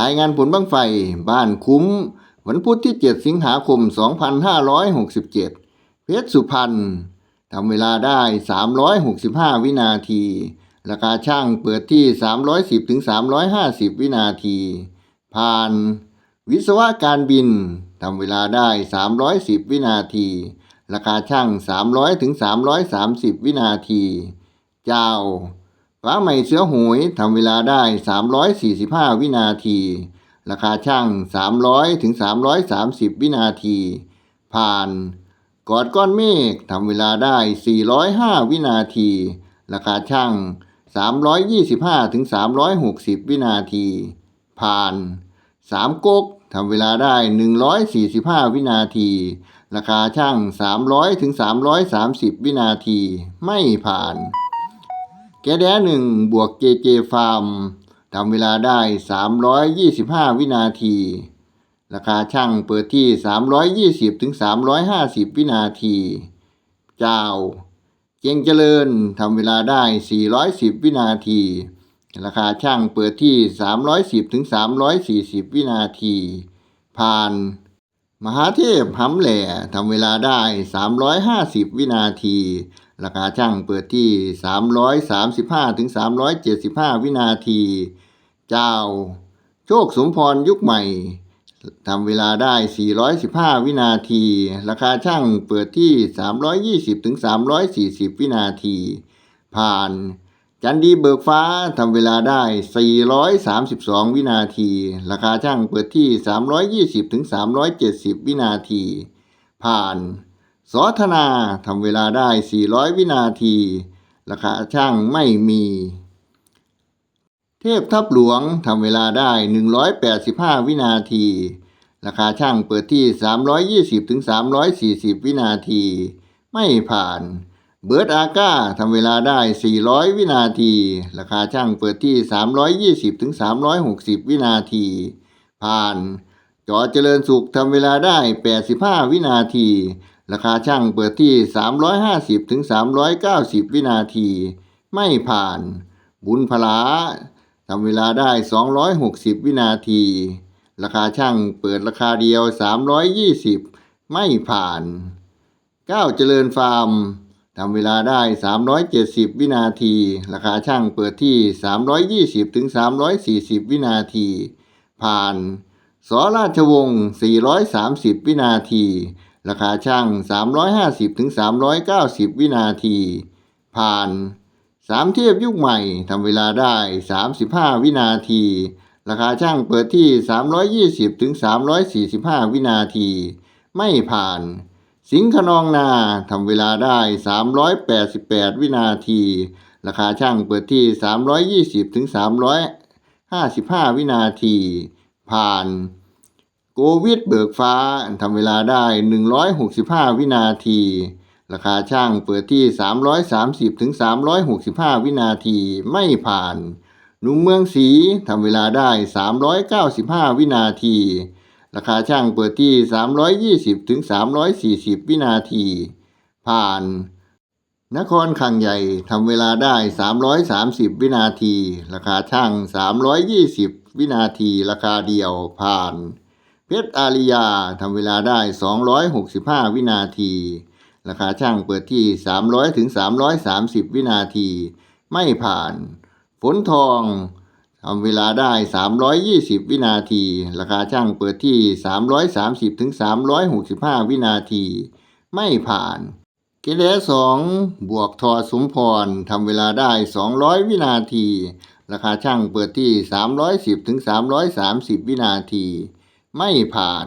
รายงานผลบังไฟบ้านคุ้ม วันพุธที่ 7 สิงหาคม 2567 เพชรสุพรรณทำเวลาได้ 365 วินาที ราคาช่างเปิดที่ 310ถึง350 วินาที ผ่าน วิศวะการบินทำเวลาได้ 310 วินาที ราคาช่าง 300ถึง330 วินาที เจ้า ฟ้าใหม่เสือโหยทำเวลาได้ 345 วินาที ราคาช่าง 300ถึง330 วินาที ผ่าน กอดก้อนเมฆทำเวลาได้ 405 วินาที ราคาช่าง 325ถึง360 วินาที ผ่านสามก๊กทำเวลาได้ 145 วินาที ราคาช่าง 300ถึง330 วินาที ไม่ผ่าน แกแดหนึ่งบวกเจเจฟาร์มทำเวลาได้ 325 วินาที ราคาช่างเปิดที่ 320ถึง350 วินาที เจ้า เจงเจริญทำเวลาได้ 410 วินาที ราคาช่างเปิดที่ 310ถึง340 วินาที ผ่าน มหาเทพหำแหล่ทำเวลาได้ 350 วินาที ราคาช่างเปิดที่ 335ถึง375 วินาที เจ้า โชคสมพรยุคใหม่ทำเวลาได้ 415 วินาที ราคาช่างเปิดที่ 320ถึง340 วินาที ผ่าน จันดีเบิกฟ้าทำเวลาได้ 432 วินาที ราคาช่างเปิดที่ 320-370 วินาที ผ่าน สอธนาทำเวลาได้ 400 วินาที ราคาช่างไม่มี เทพทับหลวงทำเวลาได้ 185 วินาที ราคาช่างเปิดที่ 320-340 วินาที ไม่ผ่าน เบิร์ดอาก้าทำเวลาได้ 400 วินาที ราคาช่างเปิดที่ 320-360 วินาที ผ่าน จอเจริญสุขทำเวลาได้ 85 วินาที ราคาช่างเปิดที่ 350-390 วินาที ไม่ผ่าน บุญพลาทำเวลาได้ 260 วินาที ราคาช่างเปิดราคาเดียว 320 ไม่ผ่านก้าเจริญฟาร์ม ทำเวลาได้ 370 วินาที ราคาช่างเปิดที่ 320ถึง340 วินาที ผ่านสราชวงศ์ 430 วินาที ราคาช่าง 350ถึง390 วินาที ผ่านสามเทียบยุคใหม่ทำเวลาได้ 35 วินาที ราคาช่างเปิดที่ 320ถึง345 วินาที ไม่ผ่าน สิงห์ขนองนาทำเวลาได้ 388 วินาที ราคาช่างเปิดที่ 320ถึง355 วินาที ผ่าน โกวิดเบิกฟ้าทำเวลาได้ 165 วินาที ราคาช่างเปิดที่ 330ถึง365 วินาที ไม่ผ่าน หนุ่มเมืองศรีทำเวลาได้ 395 วินาที ราคาช่างเปิดที่ 320 ถึง 340 วินาที ผ่าน นครขังใหญ่ทำเวลาได้ 330 วินาที ราคาช่าง 320 วินาที ราคาเดียวผ่าน เพชรอาริยาทำเวลาได้ 265 วินาที ราคาช่างเปิดที่ 300 ถึง 330 วินาที ไม่ผ่าน ฝนทอง ทำเวลาได้ 320 วินาที ราคาช่างเปิดที่ 330ถึง365 วินาที ไม่ผ่าน เกเรสองบวกทอสมพรทำเวลาได้ 200 วินาที ราคาช่างเปิดที่ 310ถึง330 วินาที ไม่ผ่าน